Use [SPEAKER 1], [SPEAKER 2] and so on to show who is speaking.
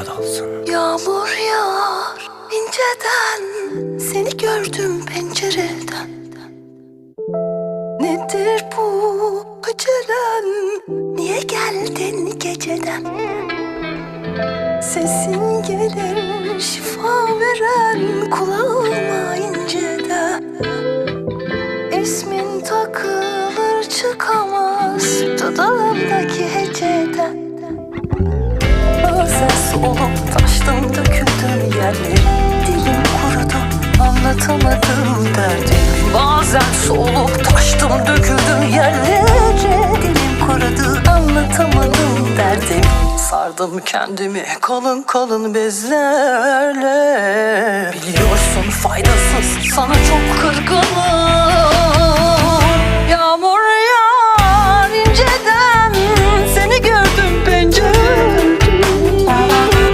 [SPEAKER 1] dalsın.
[SPEAKER 2] Yağmur yağar inceden Seni gördüm pencereden. Nedir bu acelen? Niye geldin geceden? Sesin gelir şifa veren Kulağıma inceden. İsmin takılır çıkamaz Dudağımdaki Solup taştım döküldüm yerlere Dilim kurudu anlatamadım derdimi. Bazen solup taştım döküldüm yerlere Dilim kurudu anlatamadım derdimi. Sardım kendimi kalın kalın bezlerle. Biliyorsun faydasız sana çok kırgınım